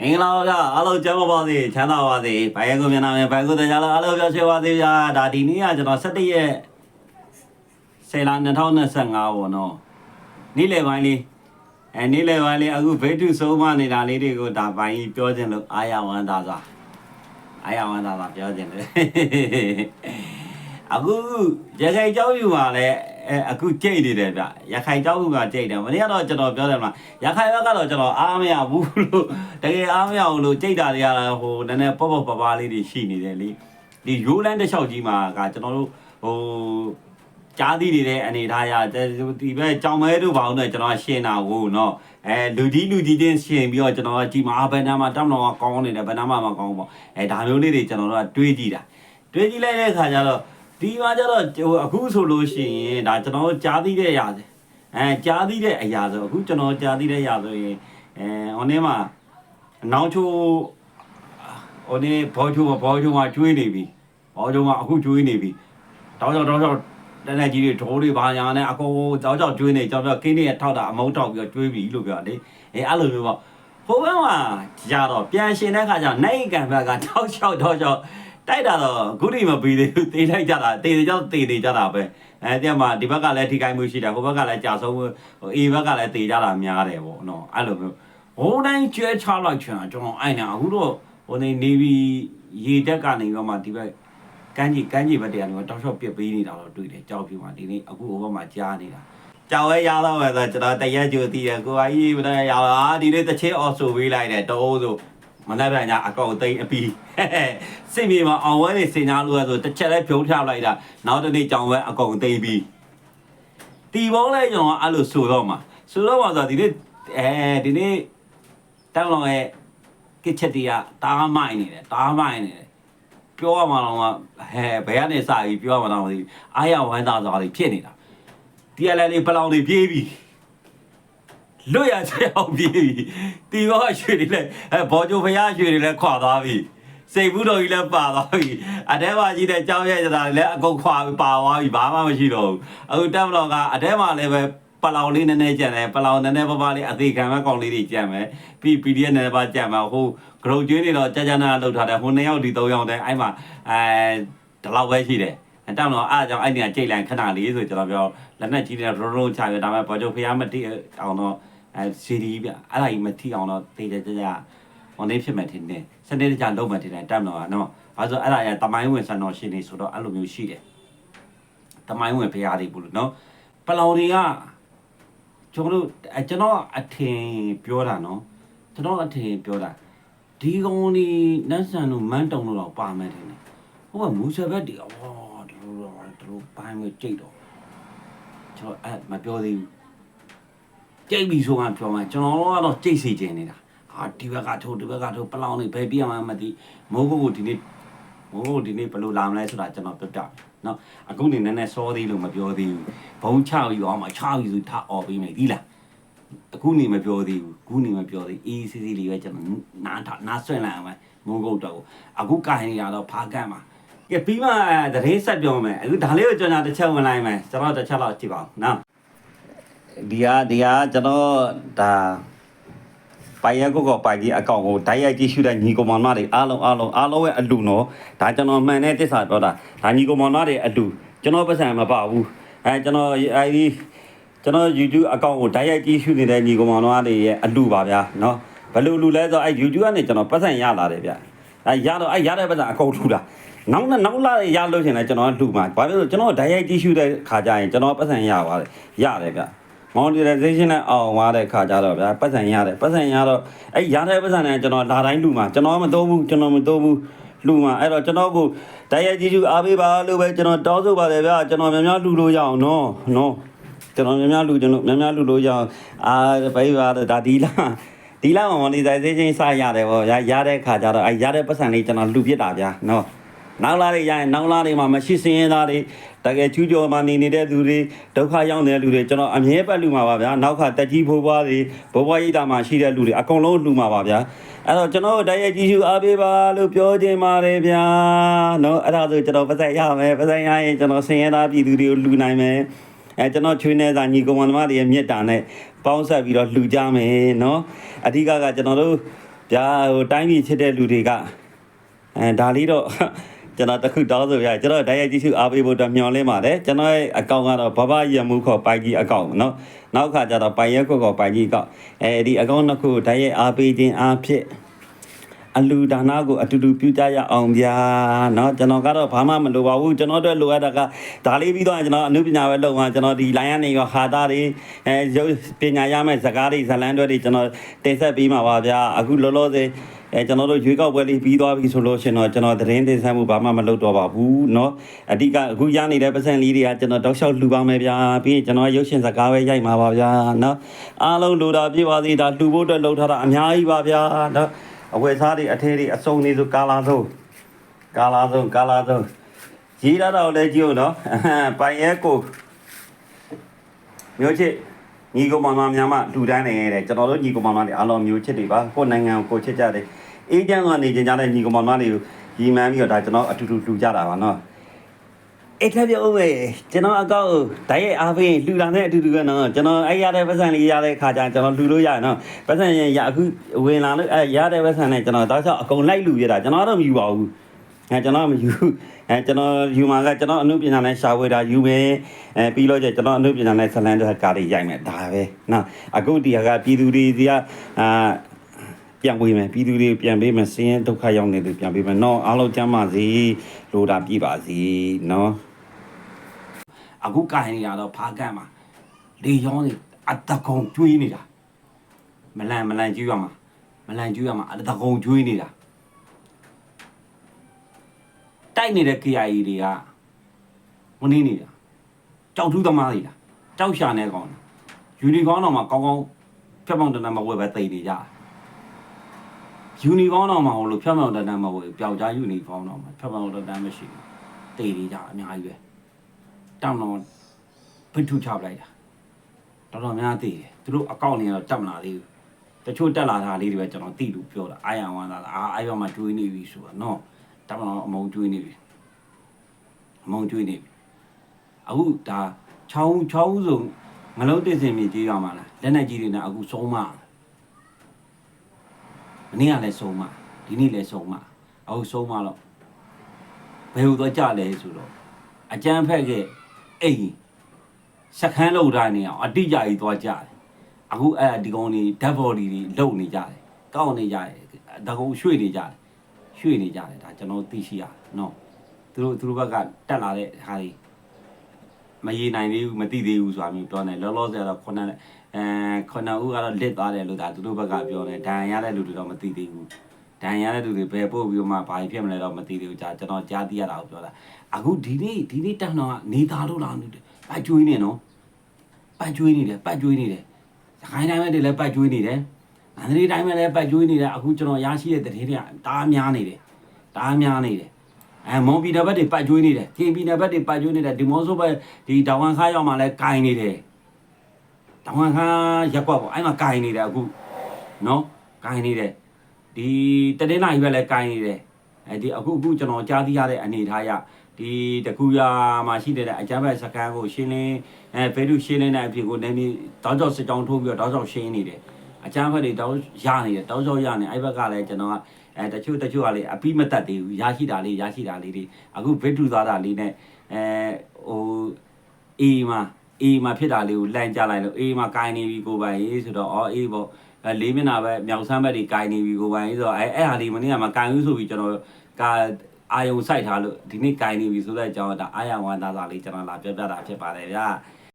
မင်္ဂလာပါဗျာအားလုံးကျမ်းပါပါစေချမ်းသာပါစေဘိုင်ယကိုမျက်နှာမြင်ဘိုင်ကိုတရားလုံးအားလုံးပြောရှင်းပါစေဗျာဒါဒီနေ့ကကျွန်တော်17ရက်ဆေလာ2025ပေါ့နော်နေ့လယ်ပိုင်းလေးအဲနေ့လယ်ပိုင်းလေးအခုဘေးထုဆုံးမနေတာလေးတွေကိုဒါပိုင်းကြီးပြောခြင်းလို့အာရဝန္တာစွာအာရဝန္တာစွာပြောခြင်းလေအခုရခိုင်เจ้าယူမှာလည်း အဲအခုကြိတ်နေတယ်ဗျရခိုင်ကြောက်ကူကကြိတ်တယ်မနေ့ကတော့ကျွန်တော်ပြောတယ်မလားရခိုင်ဘက်ကတော့ကျွန်တော်အားမရဘူးလို့တကယ်အားမရဘူးလို့ကြိတ်တာတွေကတော့ဟိုနည်းနည်းပေါ့ပေါ့ပါပါလေးတွေရှိနေတယ်လေဒီရိုးလန်းတစ်လျှောက်ကြီးမှာကကျွန်တော်တို့ဟိုကြားသိနေတဲ့အနေထားရဒီဘက်ကြောင်မဲတို့ဘာလို့လဲကျွန်တော်ရှင်းတာကိုနော်အဲလူကြီးလူကြီးချင်းရှင်းပြီးတော့ကျွန်တော်ကကြည်မှာဘယ်နာမှာတောင်းတော်ကကောင်းနေတယ်ဘယ်နာမှာမကောင်းဘူးပေါ့အဲဒါမျိုးလေးတွေကျွန်တော်တို့ကတွေးကြည့်တာတွေးကြည့်လိုက်တဲ့အခါကျတော့ ဒီမှာကျတော့ဟိုအခုဆိုလို့ရှိရင်ဒါကျွန်တော်ကြားသိတဲ့အရာတွေအဲကြားသိတဲ့အရာဆိုအခုကျွန်တော်ကြားသိတဲ့အရာဆိုရင်အဲဟိုနေ့မှာအနောက်ချိုးဟိုနေ့ဘောချိုးဘောချိုးမှာကျွေးနေပြီဘောချိုးမှာအခုကျွေးနေပြီတောင်းတော့တောင်းတော့တနက်ကြီးတွေဒိုးတွေဘာညာနဲ့အကုန်ကြောက်ကြောက်ကျွေးနေကြောက်ကြောက်ကင်းနေထောက်တာအမုန်းထောက်ပြီးတော့ကျွေးပြီလို့ပြောတယ်အဲအဲ့လိုမျိုးပေါ့ဟိုဘက်မှာကြတော့ပြန်ရှင်တဲ့ခါကျနိုင်ကန်ဘက်ကထောက်လျှောက်တော့ကြောက် တိုက်တာတော့ခုထိမပြီးသေးဘူးတေးလိုက်ကြတာတေးကြောက်တေးနေကြတာပဲအဲဒီမှာဒီဘက်ကလည်းထိခိုက်မှုရှိတယ်ဟိုဘက်ကလည်းကြာဆုံးဟိုအေဘက်ကလည်းတေးကြတာများတယ်ပေါ့နော်အဲ့လိုမျိုးဟိုတိုင်းကျွဲချလိုက်ချင်တာကျွန်တော်အဲ့နေအခုတော့ဟိုနေနေပြီးရေတက်ကနေတော့မှဒီဘက်ကန်းကြီးကန်းကြီးဘက်တရားတော့တောက်လျှောက်ပြစ်ပေးနေတာတော့တွေ့တယ်ကြောက်ပြူမှာဒီနေ့အခုဟိုဘက်မှာကြားနေတာကြောက်ရဲရတော့ပဲဆိုကျွန်တော်တရက်ကြိုတည်တယ်ကိုအကြီးမနေ့ရလာဒီနေ့တစ်ချင်းအော်ဆိုပေးလိုက်တယ်တိုးဆို မနေ့ပြန်ညအကောက်သိမ်းအပီးစစ်မြေမှာအောင်ဝဲနေစင်ညာလို့ဆိုတစ်ချက်လဲဖြုံးထလိုက်တာနောက်တနေ့ကြောင်ဝဲအကောင်သိမ်းပြီးတီပေါင်းလဲကျွန်တော်အဲ့လိုဆိုတော့မှာဆိုတော့မှာဆိုဒီနေ့အဲဒီနေ့တောင်းလောင်ရဲ့ကစ်ချက်တီကတားမိုင်းနေတယ်တားမိုင်းနေတယ်ပြောရမှာတော့ဟဲဘယ်ကနေစပြီးပြောရမှာတော့မသိဘူးအာရဝမ်းသာစွာတွေဖြစ်နေတာဒီအလဲလေးပလောင်တွေပြေးပြီ လွတ်ရချေအောင်ပြေးပြီတီဘောရွှေတွေလည်းအဲဘောဂျိုဖရားရွှေတွေလည်းခွာသွားပြီစိတ်ဘူးတော်ကြီးလည်းပါသွားပြီအတဲမှာကြီးတဲ့ကြောင်းရဲ့ကြတာလည်းအကုန်ခွာပါသွားပြီဘာမှမရှိတော့ဘူးအခုတက်မတော်ကအတဲမှာလည်းပဲပလောင်လေးနည်းနည်းကြံတယ်ပလောင်နည်းနည်းပါးပါးလေးအသေးခံမဲ့ကောင်လေးတွေကြံမယ်ပြီး PDF နည်းနည်းပါးကြံမယ်ဟိုဂရုကျွေးနေတော့ကြာကြာနာလောက်ထားတယ်ဟိုနှစ်ယောက်ဒီသုံးယောက်တည်းအဲ့မှာအဲဒီလောက်ပဲရှိတယ်တောင်းတော့အားကြောင့်အဲ့ဒီကကြိတ်လိုက်ခဏလေးဆိုကျွန်တော်ပြောလက်နဲ့ကြီးနေရုံရုံချရဒါပေမဲ့ဘောကျုပ်ဖျားမတိအောင်တော့ အဲစီဒီပြအဲ့ဒါကြီးမထိအောင်တော့တေးကြကြဟိုနေဖြစ်မယ်ထင်တယ်စနေတကြလုံးမယ်ထင်တယ်တက်တော့ကနော်ဘာလို့အဲ့ဒါရတမိုင်းဝင်ဆန်တော်ရှင်နေဆိုတော့အဲ့လိုမျိုးရှိတယ်တမိုင်းဝင်ဖျားတွေဘူးလို့နော်ပလောင်တွေကကျွန်တော်တို့ကျွန်တော်အထင်ပြောတာနော်ကျွန်တော်အထင်ပြောတာဒီကောင်ဒီနတ်ဆန်တို့မန်းတုံတို့တော့ပါမယ်ထင်တယ်ဟိုကမူဆယ်ဘက်ဒီအော်ဒီလိုတော့ဒီလိုပိုင်းမကြိတ်တော့ကျွန်တော်အဲ့မပြောသေးဘူး ကြိတ်ပြီဆိုမှပြောမှကျွန်တော်တို့ကတော့ကြိတ်စီခြင်းနေတာဟာဒီဘက်ကထိုးဒီဘက်ကထိုးပလောင်နေဘယ်ပြအောင်မသိမိုးဘုတ်ကိုဒီနေ့မိုးဘုတ်ဒီနေ့ဘယ်လိုလာမလဲဆိုတာကျွန်တော်ပြောပြမယ်နော်အခုနေနည်းနည်းစောသေးလို့မပြောသေးဘူးဘုံချပြီးတော့မှချပြီးဆိုထအော်ပြီးမယ်ဒီလားအခုနေမပြောသေးဘူးအခုနေမပြောသေးအေးစီစီလေးပဲကျွန်တော်နားထနားဆွင့်လိုက်အောင်ပဲမိုးကုတ်တော့ကိုအခုကင်နေရတော့ဖားကန့်မှာကဲပြီးမှတရေဆက်ပြောမယ်အခုဒါလေးကိုကျွန်တော်တစ်ချက်ဝင်လိုက်မယ်ကျွန်တော်တစ်ချက်လောက်ကြည့်ပါဦးနော် ဒီဟာဒီဟာကျွန်တော်ဒါပိုင်ရကုတ်ကပိုင်ကြီးအကောင့်ကိုဓာတ်ရိုက်ကြည့်ရှုတဲ့ညီကောင်မောင်နှမတွေအားလုံးအားလုံးအားလုံးရဲ့အလူနော်ဒါကျွန်တော်မှန်တဲ့တစ္ဆာပြောတာဒါညီကောင်မောင်နှမတွေအလူကျွန်တော်ပတ်စံမပါဘူးအဲကျွန်တော်အဲဒီကျွန်တော် YouTube အကောင့်ကိုဓာတ်ရိုက်ကြည့်ရှုနေတဲ့ညီကောင်မောင်နှမတွေရဲ့အလူပါဗျာနော်ဘယ်လိုလူလဲဆိုအဲ YouTube ကနေကျွန်တော်ပတ်စံရလာတယ်ဗျာအဲရတော့အဲရတဲ့ပတ်စံအကုန်ထူတာနောက်နောက်လာရလို့ရှင်လဲကျွန်တော်လှူမှာဘာဖြစ်လို့ကျွန်တော်ဓာတ်ရိုက်ကြည့်ရှုတဲ့ခါကျရင်ကျွန်တော်ပတ်စံရပါတယ်ရတယ်ဗျာ monetization နဲ့အောင်သွားတဲ့ခါကျတော့ဗျာပတ်စံရတယ်ပတ်စံရတော့အဲရတဲ့ပတ်စံနဲ့ကျွန်တော်လာတိုင်းလူမှာကျွန်တော်မသုံးဘူးကျွန်တော်မသုံးဘူးလူမှာအဲ့တော့ကျွန်တော်ကိုဓာတ်ရိုက်ကြည့်ရှုအားပေးပါလို့ပဲကျွန်တော်တောင်းဆိုပါတယ်ဗျာကျွန်တော်များများလူလို့ရအောင်နော်နော်ကျွန်တော်များများလူကျွန်တော်များများလူလို့ရအောင်အာဘိုင်ပါတော့ဒါဒီလာဒီလာမှာ monetization စရတယ်ဗောရရတဲ့ခါကျတော့အဲရတဲ့ပတ်စံလေးကျွန်တော်လူပြစ်တာဗျာနော် နောက်လာတွေရရင်နောက်လာတွေမှာမရှိစင်းရင်းသားတွေတကယ်ကျူးကျော်မှနေနေတဲ့သူတွေဒုက္ခရောက်နေတဲ့လူတွေကျွန်တော်အမြဲပတ်လူမှာပါဗျာနောက်ခါတက်ကြီးဖိုးပွားတွေဘဘွားရိတ်တာမှာရှိတဲ့လူတွေအကုန်လုံးလူမှာပါဗျာအဲ့တော့ကျွန်တော်တရားကြည့်ရှုအားပေးပါလို့ပြောချင်ပါတယ်ဗျာနော်အဲ့ဒါဆိုကျွန်တော်ပတ်သက်ရမယ်ပတ်သက်ရရင်ကျွန်တော်ဆင်းရဲသားပြည်သူတွေကိုလူနိုင်မယ်အဲကျွန်တော်ချွေးနေတာညီကောင်မတွေရဲ့မြေတာနဲ့ပေါင်းဆက်ပြီးတော့လှူကြမယ်နော်အဓိကကကျွန်တော်တို့ဗျာဟိုတိုင်းပြည်ချစ်တဲ့လူတွေကအဲဒါလေးတော့ ကျွန်တော်တခုတောင်းဆိုရကျွန်တော်တိုက်ရိုက်ကြည့်ရှုအားပေးဖို့အတွက်မျှော်လင့်ပါတယ်ကျွန်တော်ရဲ့အကောင့်ကတော့ဘဘရမှုခေါ်ပိုင်ကြီးအကောင့်နော်နောက်ခါကျတော့ပိုင်ရက်ခေါ်ပိုင်ကြီးအကောင့်အဲဒီအကောင့်နှစ်ခုတိုက်ရိုက်အားပေးခြင်းအားဖြင့် အလူဒါနာကိုအတူတူပြုကြရအောင်ဗျာเนาะကျွန်တော်ကတော့ဘာမှမလိုပါဘူးကျွန်တော်တို့လိုအပ်တာကဒါလေးပြီးတော့ကျွန်တော်အနုပညာပဲလုပ်မှာကျွန်တော်ဒီ line ကနေရောဟာတာတွေအဲရုပ်ပညာရမယ့်ဇာတ်ကားတွေဇာတ်လမ်းတွေတွေကျွန်တော်တင်ဆက်ပေးမှာပါဗျာအခုလောလောဆယ် အဲကျွန်တော်တို့ရွေးကောက်ပွဲလေးပြီးသွားပြီဆိုလို့ရှင်တော့ကျွန်တော်သတင်းတင်ဆက်မှုဘာမှမလုပ်တော့ပါဘူးเนาะအဓိကအခုရနေတဲ့ပတ်စံလေးတွေကကျွန်တော်တောက်လျှောက်လှူပါမယ်ဗျာပြီးရင်ကျွန်တော်ရုပ်ရှင်စကားပဲရိုက်မှာပါဗျာเนาะအားလုံးလိုတာပြည့်ပါစေဒါလှူဖို့အတွက်လှုပ်ထားတာအများကြီးပါဗျာเนาะ အဝယ်စားတွေအထဲတွေအစုံတွေဆိုကာလာဆုံးကာလာဆုံးကာလာဆုံးရေးရတော့လဲကြည့်ဦးနော်ပိုင်ရဲကိုမျိုးချစ်ညီကောင်မမများမလူတိုင်းနေတယ်ကျွန်တော်တို့ညီကောင်မမတွေအလုံးမျိုးချစ်တွေပါကိုနိုင်ငံကိုကိုချစ်ကြတယ်အေးချမ်းစွာနေကြတဲ့ညီကောင်မမတွေကိုရည်မှန်းပြီးတော့ဒါကျွန်တော်အတူတူလှူကြတာပါနော် အဲ့ထက်ပြောဦးမယ်ကျွန်တော်အကောက်ဓာတ်ရိုက်အားပေးလှူတာနဲ့အတူတူပဲနော်ကျွန်တော်အဲ့ရတဲ့ပတ်စံလေးရတဲ့ခါကျကျွန်တော်လှူလို့ရတယ်နော်ပတ်စံရရအခုဝင်လာလို့အဲ့ရတဲ့ပတ်စံနဲ့ကျွန်တော်တောက်ချောက်အကုန်လိုက်လှူရတာကျွန်တော်တော့မယူပါဘူးအဲကျွန်တော်မယူအဲကျွန်တော်ယူမှာကကျွန်တော်အနုပညာနဲ့ရှာဝေတာယူမယ်အဲပြီးတော့ကျကျွန်တော်အနုပညာနဲ့ဇလန်တဲ့ကားတွေရိုက်မယ်ဒါပဲနော်အခုဒီဟာကပြည်သူတွေဒီကအာပြန်ဝေးမယ်ပြည်သူတွေပြန်ပေးမယ်စင်းရဲဒုက္ခရောက်နေသူပြန်ပေးမယ်နော်အားလုံးကျမ်းပါစေလိုတာပြည့်ပါစေနော် အခုကိုင်းနေရတော့ဖားကန့်မှာလေရောင်းနေအတကုံကျွေးနေတာမလန်မလန်ကျွေးရမှာမလန်ကျွေးရမှာအတကုံကျွေးနေတာတိုက်နေတဲ့ KIA တွေကမနေနေတာကြောက်ထူးသမားတွေလားကြောက်ရှာနေကောင်းလားယူနီကောင်းတော့မှကောင်းကောင်းဖြတ်ပေါင်းတန်းတန်းမဝယ်ပဲတိတ်နေကြတာယူနီကောင်းတော့မှဟိုလိုဖြတ်ပေါင်းတန်းတန်းမဝယ်ပျောက်ကြားယူနီကောင်းတော့မှဖြတ်ပေါင်းတန်းတန်းမရှိဘူးတိတ်နေကြအများကြီးပဲ တောင်းတော့ဖစ်ထူချပလိုက်တာတော်တော်များသိတယ်သူတို့အကောင့်တွေကတော့တက်မလာသေးဘူးတချို့တက်လာတာလေးတွေပဲကျွန်တော်သိလို့ပြောတာအာရဝမ်းသာအာအဲ့ဘက်မှာတွေးနေပြီဆိုတာနော်တမန်တော်အမုံကျွေးနေပြီအမုံကျွေးနေပြီအခုဒါချောင်းချောင်းစုံငလုံးတင်စင်မြေကြီးရမှာလားလက်နဲ့ကြီးတွေနဲ့အခုဆုံးမမနေ့ကလည်းဆုံးမဒီနေ့လည်းဆုံးမအခုဆုံးမတော့ဘယ်လိုတော့ကြလဲဆိုတော့အကျန်းဖက်က အိမ်စခန်းလောက်တိုင်းနေအောင်အတိအကျကြီးသွားကြတယ်အခုအဲ့ဒီကောင်တွေဓာတ်ဘော်ဒီတွေလုံနေကြတယ်ကောက်နေကြတယ်ဒါကောင်ရွှေ့နေကြတယ်ရွှေ့နေကြတယ်ဒါကျွန်တော်သိရှိရတယ်နော်သူတို့သူတို့ဘက်ကတက်လာတဲ့ဟာတွေမရေနိုင်သေးဘူးမသိသေးဘူးဆိုတာမျိုးပြောနေလောလောဆယ်တော့ခုနအဲခုနဦးကတော့လစ်သွားတယ်လို့ဒါသူတို့ဘက်ကပြောနေဒဏ်ရတဲ့လူတွေတော့မသိသေးဘူး ဒဏ်ရတဲ့လူတွေဘယ်ပို့ပြီးတော့မှဘာဖြစ်မလဲတော့မသိသေးဘူးကြာကျွန်တော်ကြားသိရတာကိုပြောတာအခုဒီနေ့ဒီနေ့တန်းတော့နေသားလို့လားပတ်ကျွေးနေနော်ပတ်ကျွေးနေတယ်ပတ်ကျွေးနေတယ်ခိုင်းတိုင်းမဲ့တွေလည်းပတ်ကျွေးနေတယ်အန်ဒရီတိုင်းမှာလည်းပတ်ကျွေးနေတယ်အခုကျွန်တော်ရရှိတဲ့သတင်းတွေကတအားများနေတယ်တအားများနေတယ်အဲမွန်ပြည်နယ်ဘက်တွေပတ်ကျွေးနေတယ်ကင်ပြည်နယ်ဘက်တွေပတ်ကျွေးနေတယ်ဒီမော့ဆိုဘက်ဒီတောင်ဝန်ခါရောက်မှလည်းကင်နေတယ်တောင်ဝန်ခါရက်ကွက်ပေါ့အဲ့မှာကင်နေတယ်အခုနော်ကင်နေတယ် ဒီတတင်းနိုင်ဘက်လည်းကင်နေတယ်အဲဒီအခုအခုကျွန်တော်ကြားသိရတဲ့အနေထားရဒီတကူရမှာရှိတဲ့အကြမ်းဖက်စကန်ကိုရှင်းလင်းအဲဘဲလူရှင်းလင်းတဲ့အဖြစ်ကိုနေပြီးတောက်ကြောက်စစ်ကြောင်းထိုးပြီးတော့တောက်ကြောက်ရှင်းနေတယ်အချမ်းဖက်တွေတောင်းရနေတယ်တောင်းစောရနေအဲ့ဘက်ကလည်းကျွန်တော်ကအဲတချို့တချို့ကလေအပိမတတ်သေးဘူးရရှိတာလေးရရှိတာလေးတွေအခုဗစ်တူသွားတာလေးနဲ့အဲဟိုအေးမှာအေးမှာဖြစ်တာလေးကိုလန့်ကြလိုက်လို့အေးမှာကိုင်းနေပြီကိုပိုင်ရေးဆိုတော့အော်အေးပေါ့ အဲလေးမျက်နှာပဲမြောက်ဆမ်းဘက်တွေကိုင်းနေပြီကိုပိုင်ရေးဆိုတော့အဲအဲ့ဟာလေးမနေ့ကမကိုင်းဘူးဆိုပြီးကျွန်တော်ကအာယုံစိုက်ထားလို့ဒီနေ့ကိုင်းနေပြီဆိုတဲ့အကြောင်းဒါအာရဝန္တာစာလေးကျွန်တော်လာပြောပြတာဖြစ်ပါတယ်ဗျာ